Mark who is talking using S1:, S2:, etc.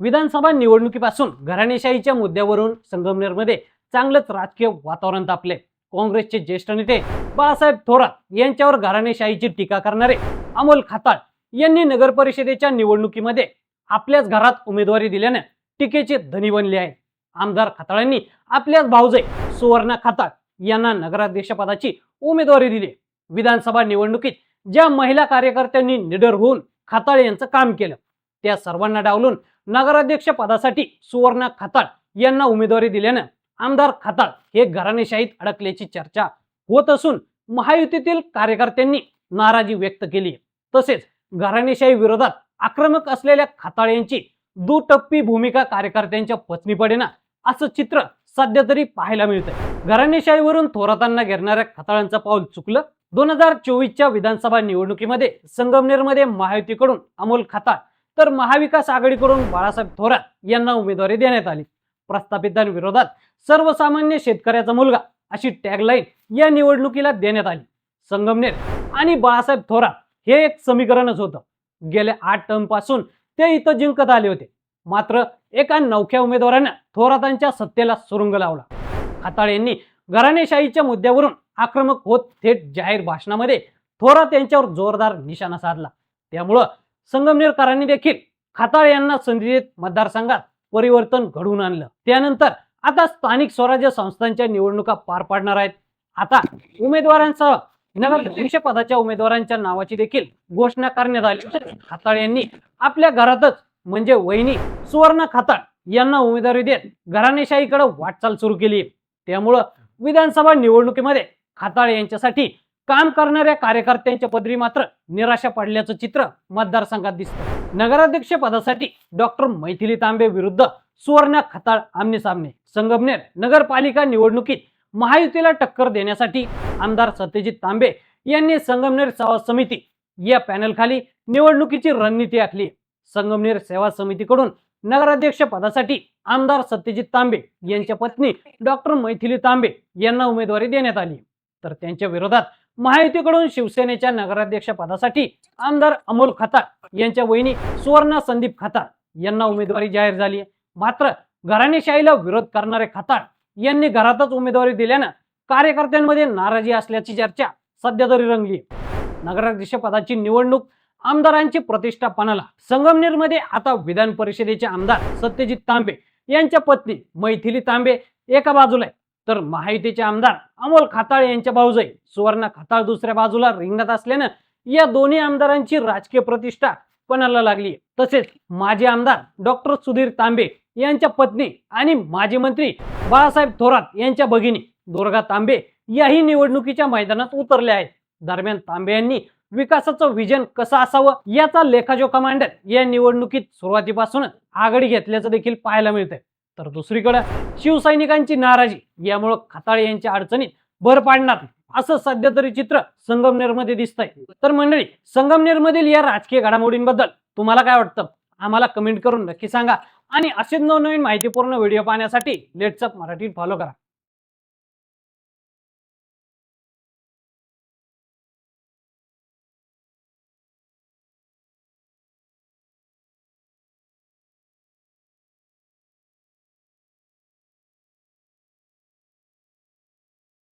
S1: विधानसभा निवडणुकीपासून घराणेशाहीच्या मुद्द्यावरून संगमनेरमध्ये चांगलंच राजकीय वातावरण तापले. काँग्रेसचे ज्येष्ठ नेते बाळासाहेब थोरात यांच्यावर घराणेशाहीची टीका करणारे अमोल खाताळ यांनी नगर परिषदेच्या निवडणुकीमध्ये आपल्याच घरात उमेदवारी दिल्याने टीकेचे धनी बनले आहे. आमदार खाताळांनी आपल्याच भाऊजय सुवर्णा खाताळ यांना नगराध्यक्षपदाची उमेदवारी दिली. विधानसभा निवडणुकीत ज्या महिला कार्यकर्त्यांनी निडर होऊन खाताळ यांचं काम केलं त्या सर्वांना डावलून नगराध्यक्ष पदासाठी सुवर्णा खाताळ यांना उमेदवारी दिल्यानं आमदार खाताळ हे घराणेशाहीत अडकल्याची चर्चा होत असून महायुतीतील कार्यकर्त्यांनी नाराजी व्यक्त केली. तसेच घराणेशाही विरोधात आक्रमक असलेल्या खाताळ यांची दुटप्पी भूमिका कार्यकर्त्यांच्या पत्नी पडेना असं चित्र सध्या तरी पाहायला मिळतंय. घराणेशाहीवरून थोरातांना घेरणाऱ्या खताळांचं पाऊल चुकलं. दोन हजार चोवीसच्या विधानसभा निवडणुकीमध्ये संगमनेरमध्ये महायुतीकडून अमोल खाताळ तर महाविकास आघाडीकडून बाळासाहेब थोरात यांना उमेदवारी देण्यात आली. प्रस्थापितांविरोधात सर्वसामान्य शेतकऱ्याचा मुलगा अशी टॅगलाईन या निवडणुकीला देण्यात आली. संगमनेर आणि बाळासाहेब थोरात हे एक समीकरणच होतं. गेल्या आठ टर्मपासून ते इथं जिंकत आले होते. मात्र एका नवख्या उमेदवारानं थोरातांच्या सत्तेला सुरुंग लावला. खाताळ यांनी घराणेशाहीच्या मुद्द्यावरून आक्रमक होत थेट जाहीर भाषणामध्ये थोरात यांच्यावर जोरदार निशाणा साधला. त्यामुळं संगमनेरकरांनी देखील खाताळ यांना संधी देत मतदारसंघात परिवर्तन घडवून आणलं. त्यानंतर आता स्थानिक स्वराज्य संस्थांच्या निवडणुका पार पाडणार आहेत. आता उमेदवारांसह नगराध्यक्ष पदाच्या उमेदवारांच्या नावाची देखील घोषणा करण्यात आली खाताळ यांनी आपल्या घरातच म्हणजे वहिनी सुवर्ण खाताळ यांना उमेदवारी देत घराणेशाहीकडे वाटचाल सुरू केली. त्यामुळं विधानसभा निवडणुकीमध्ये खाताळ यांच्यासाठी काम करणाऱ्या कार्यकर्त्यांच्या पदरी मात्र निराशा पडल्याचं चित्र मतदारसंघात दिसतं. नगराध्यक्ष पदासाठी डॉक्टर मैथिली तांबे विरुद्ध सुवर्णा खताळ आमने सामने. संगमनेर नगरपालिका निवडणुकीत महायुतीला टक्कर देण्यासाठी आमदार सत्यजित तांबे यांनी संगमनेर सेवा समिती या पॅनल खाली निवडणुकीची रणनीती आखली. संगमनेर सेवा समितीकडून नगराध्यक्ष पदासाठी आमदार सत्यजित तांबे यांच्या पत्नी डॉक्टर मैथिली तांबे यांना उमेदवारी देण्यात आली. तर त्यांच्या विरोधात महायुतीकडून शिवसेनेच्या नगराध्यक्ष पदासाठी आमदार अमोल खतार यांच्या वहिनी सुवर्ण संदीप खतार यांना उमेदवारी जाहीर झाली आहे. मात्र घराणेशाहीला विरोध करणारे खताळ यांनी घरातच उमेदवारी दिल्यानं कार्यकर्त्यांमध्ये नाराजी असल्याची चर्चा सध्या तरी रंगली नगराध्यक्ष पदाची निवडणूक आमदारांची प्रतिष्ठा पणाला संगमनेरमध्ये आता विधान परिषदेचे आमदार सत्यजित तांबे यांच्या पत्नी मैथिली तांबे एका बाजूला आहे. तर महायुतीचे आमदार अमोल खाताळ यांच्या भाऊजाई सुवर्णा खाताळ दुसऱ्या बाजूला रिंगणात असल्यानं या दोन्ही आमदारांची राजकीय प्रतिष्ठा पणाला लागली तसेच माजी आमदार डॉक्टर सुधीर तांबे यांच्या पत्नी आणि माजी मंत्री बाळासाहेब थोरात यांच्या भगिनी दुर्गा तांबे याही निवडणुकीच्या मैदानात उतरल्या आहेत. दरम्यान तांबे यांनी विकासाचं विजन कसं असावं याचा लेखाजोखा मांडत या निवडणुकीत सुरुवातीपासून आघाडी घेतल्याचं देखील पाहायला मिळतंय. तर दुसरीकडे शिवसैनिकांची नाराजी यामुळं खताळे यांच्या अडचणीत भर पाडणार असं सध्या तरी चित्र संगमनेरमध्ये दिसतंय. तर मंडळी संगमनेरमधील या राजकीय घडामोडींबद्दल तुम्हाला काय वाटतं? आम्हाला कमेंट करून नक्की सांगा. आणि असेच नवनवीन माहितीपूर्ण व्हिडिओ पाहण्यासाठी लेट्सअप मराठी फॉलो करा.